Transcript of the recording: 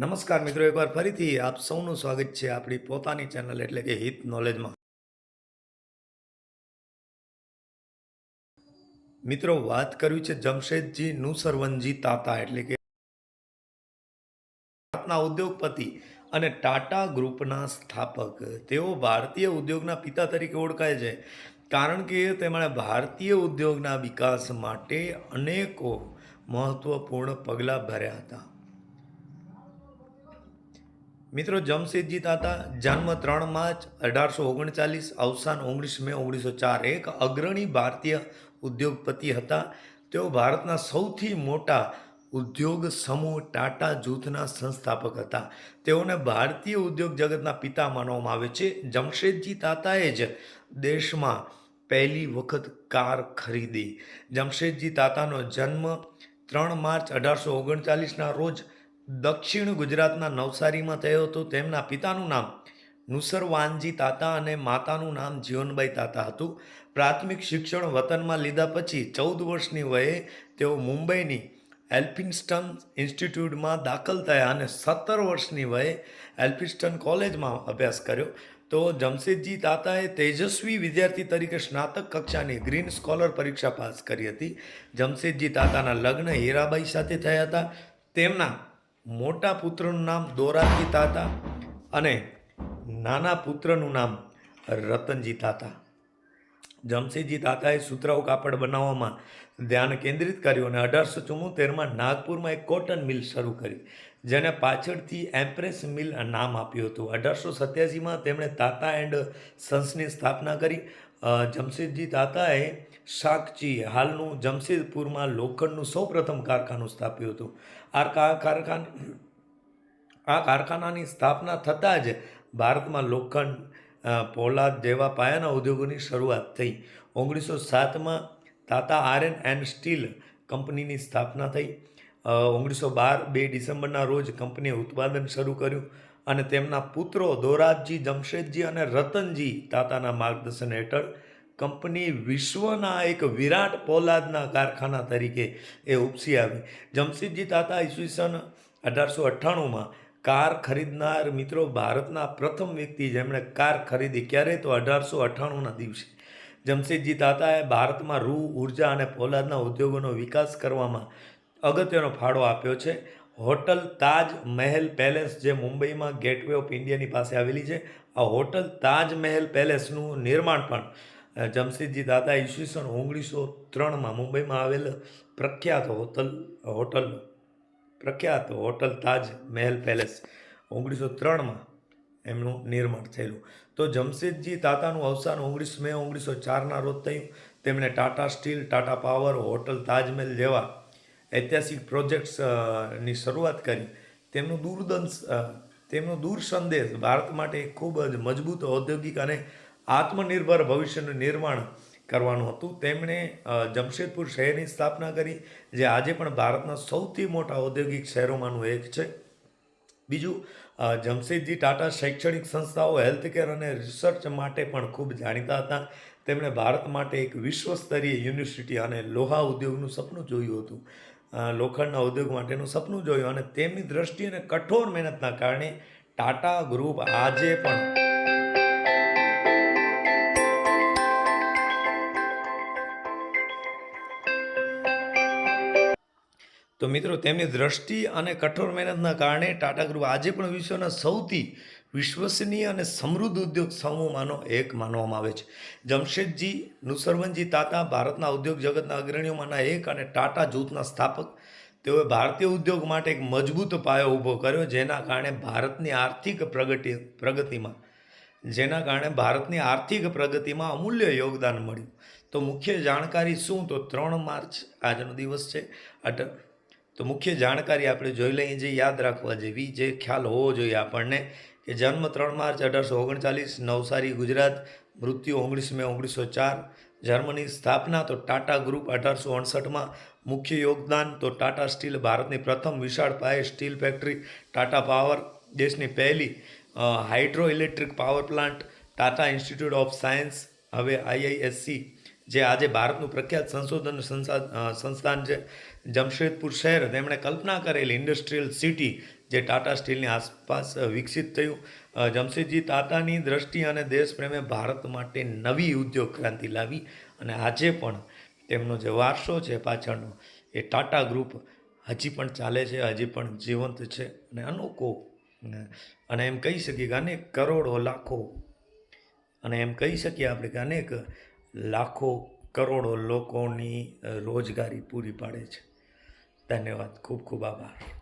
નમસ્કાર મિત્રો, એકવાર ફરીથી આપ સૌનું સ્વાગત છે આપણી પોતાની ચેનલ એટલે કે હિત નોલેજમાં મિત્રો, વાત કરવી છે જમશેદજી નુસરવનજી તાતા એટલે કે ભારતના ઉદ્યોગપતિ અને ટાટા ગ્રુપના સ્થાપક. તેઓ ભારતીય ઉદ્યોગના પિતા તરીકે ઓળખાય છે કારણ કે તેમણે ભારતીય ઉદ્યોગના વિકાસ માટે અનેકો મહત્વપૂર્ણ પગલાં ભર્યા હતા. મિત્રો જમશેદજી તાતા, જન્મ ત્રણ માર્ચ અઢારસો ઓગણચાલીસ, અવસાન ઓગણીસ મે ઓગણીસો ચાર. એક અગ્રણી ભારતીય ઉદ્યોગપતિ હતા. તેઓ ભારતના સૌથી મોટા ઉદ્યોગ સમૂહ ટાટા જૂથના સંસ્થાપક હતા. તેઓને ભારતીય ઉદ્યોગ જગતના પિતા માનવામાં આવે છે. જમશેદજી તાતાએ જ દેશમાં પહેલી વખત કાર ખરીદી. જમશેદજી તાતાનો જન્મ ત્રણ માર્ચ અઢારસો ઓગણચાલીસના રોજ દક્ષિણ ગુજરાતના નવસારીમાં થયો હતો. તેમના પિતાનું નામ નુસરવાનજી તાતા અને માતાનું નામ જીવનબાઈ તાતા હતું. પ્રાથમિક શિક્ષણ વતનમાં લીધા પછી ચૌદ વર્ષની વયે તેઓ મુંબઈની એલ્ફિન્સ્ટન ઇન્સ્ટિટ્યૂટમાં દાખલ થયા અને સત્તર વર્ષની વયે એલ્ફિન્સ્ટન કોલેજમાં અભ્યાસ કર્યો. તો જમશેદજી તાતાએ તેજસ્વી વિદ્યાર્થી તરીકે સ્નાતક કક્ષાની ગ્રીન સ્કોલર પરીક્ષા પાસ કરી હતી. જમશેદજી તાતાના લગ્ન હીરાબાઈ સાથે થયા હતા. તેમના મોટા પુત્રનું નામ દોરાજી તાતા અને નાના પુત્રનું નામ રતનજી તાતા. જમશેદજી તાતાએ સુતરાઉ કાપડ બનાવવામાં ધ્યાન કેન્દ્રિત કર્યું અને અઢારસો ચુમ્મોતેરમાં નાગપુરમાં એક કોટન મિલ શરૂ કરી, જેને પાછળથી એમ્પ્રેસ મિલ નામ આપ્યું હતું. અઢારસો સત્યાસીમાં તેમણે તાતા એન્ડ સન્સની સ્થાપના કરી. જમશેદજી તાતાએ શાકચી હાલનું જમશેદપુરમાં લોખંડનું સૌપ્રથમ કારખાનું સ્થાપ્યું હતું. આ કારખાન, આ કારખાનાની સ્થાપના થતાં જ ભારતમાં લોખંડ પોલાદ જેવા પાયાના ઉદ્યોગોની શરૂઆત થઈ. ઓગણીસો સાતમાં તાતા આયર્ન એન્ડ સ્ટીલ કંપનીની સ્થાપના થઈ. ઓગણીસો બાર, બે ડિસેમ્બરના રોજ કંપનીએ ઉત્પાદન શરૂ કર્યું અને તેમના પુત્રો દોરાજજી જમશેદજી અને રતનજી તાતાના માર્ગદર્શન હેઠળ કંપની વિશ્વના એક વિરાટ પોલાદના કારખાના તરીકે એ ઉપસી આવી. જમશેદજી તાતા ઈસવીસન અઢારસો અઠ્ઠાણુંમાં કાર ખરીદનાર મિત્રો ભારતના પ્રથમ વ્યક્તિ જેમણે કાર ખરીદી ક્યારે તો અઢારસો અઠ્ઠાણુંના દિવસે. જમશેદજી તાતાએ ભારતમાં રૂ, ઊર્જા અને પોલાદના ઉદ્યોગોનો વિકાસ કરવામાં અગત્યનો ફાળો આપ્યો છે. હોટલ તાજ મહેલ પેલેસ જે મુંબઈમાં ગેટવે ઓફ ઇન્ડિયાની પાસે આવેલી છે, આ હોટલ તાજ મહેલ પેલેસનું નિર્માણ પણ જમશેદજી દાદા ઈસવીસન ઓગણીસો ત્રણમાં મુંબઈમાં આવેલ પ્રખ્યાત હોટલ હોટલ, પ્રખ્યાત હોટલ તાજ મહેલ પેલેસ ઓગણીસો ત્રણમાં એમનું નિર્માણ થયેલું. તો જમશેદજી તાતાનું અવસાન ઓગણીસ મે ઓગણીસો ચારના રોજ થયું. તેમણે Tata steel, Tata power, hotel Taj Mahal જેવા ઐતિહાસિક પ્રોજેક્ટ્સની શરૂઆત કરી. તેમનું દૂરદંશ તેમનો દૂર સંદેશ ભારત માટે ખૂબ જ મજબૂત ઔદ્યોગિક અને આત્મનિર્ભર ભવિષ્યનું નિર્માણ કરવાનું હતું. તેમણે જમશેદપુર શહેરની સ્થાપના કરી, જે આજે પણ ભારતના સૌથી મોટા ઔદ્યોગિક શહેરોમાંનું એક છે. બીજું જમશેદજી ટાટા શૈક્ષણિક સંસ્થાઓ, હેલ્થકેર અને રિસર્ચ માટે પણ ખૂબ જાણીતા હતા. તેમણે ભારત માટે એક વિશ્વ સ્તરીય યુનિવર્સિટી અને લોહા ઉદ્યોગનું સપનું જોયું હતું. લોખંડના ઉદ્યોગ માટેનું સપનું જોયું અને તેમની દ્રષ્ટિ અને કઠોર મહેનતના કારણે ટાટા ગ્રુપ આજે પણ તો મિત્રો, તેમની દ્રષ્ટિ અને કઠોર મહેનતના કારણે ટાટા ગ્રુપ આજે પણ વિશ્વના સૌથી વિશ્વસનીય અને સમૃદ્ધ ઉદ્યોગ સમૂહમાંનો એક માનવામાં આવે છે. જમશેદજી નુસરવનજી તાતા, ભારતના ઉદ્યોગ જગતના અગ્રણીઓમાંના એક અને ટાટા જૂથના સ્થાપક. તેઓએ ભારતીય ઉદ્યોગ માટે એક મજબૂત પાયો ઊભો કર્યો, જેના કારણે ભારતની આર્થિક પ્રગતિ, પ્રગતિમાં, જેના કારણે ભારતની આર્થિક પ્રગતિમાં અમૂલ્ય યોગદાન મળ્યું. તો મુખ્ય જાણકારી શું? તો ત્રણ માર્ચ આજનો દિવસ છે. અટ તો મુખ્ય જાણકારી આપણે જોઈ લઈએ, જે યાદ રાખવા જેવી જે ખ્યાલ હોવો જોઈએ આપણને, કે જન્મ ત્રણ માર્ચ અઢારસો ઓગણચાલીસ, નવસારી, ગુજરાત, મૃત્યુ ઓગણીસ મે ઓગણીસો ચાર, જર્મની સ્થાપના તો ટાટા ગ્રુપ અઢારસો અડસઠમાં, મુખ્ય યોગદાન તો ટાટા સ્ટીલ ભારતની પ્રથમ વિશાળ પાયે સ્ટીલ ફેક્ટરી, ટાટા પાવર દેશની પહેલી hydro electric power plant, Tata institute of science, હવે આઈઆઈએસસી જે આજે ભારતનું પ્રખ્યાત સંશોધન સંસા- સંસ્થાન છે, જમશેદપુર શહેર, તેમણે કલ્પના કરેલી ઇન્ડસ્ટ્રીયલ સિટી જે ટાટા સ્ટીલની આસપાસ વિકસિત થયું. જમશેદજી ટાટાની દ્રષ્ટિ અને દેશ પ્રેમે ભારત માટે નવી ઉદ્યોગ ક્રાંતિ લાવી અને આજે પણ તેમનો જે વારસો છે પાછળનો એ ટાટા ગ્રુપ હજી પણ ચાલે છે, હજી પણ જીવંત છે અને અનોખો. અને એમ કહી શકીએ કે અનેક કરોડો લાખો, અને એમ કહી શકીએ આપણે કે અનેક લાખો કરોડો લોકોની રોજગારી પૂરી પાડે છે. ધન્યવાદ. ખૂબ ખૂબ આભાર.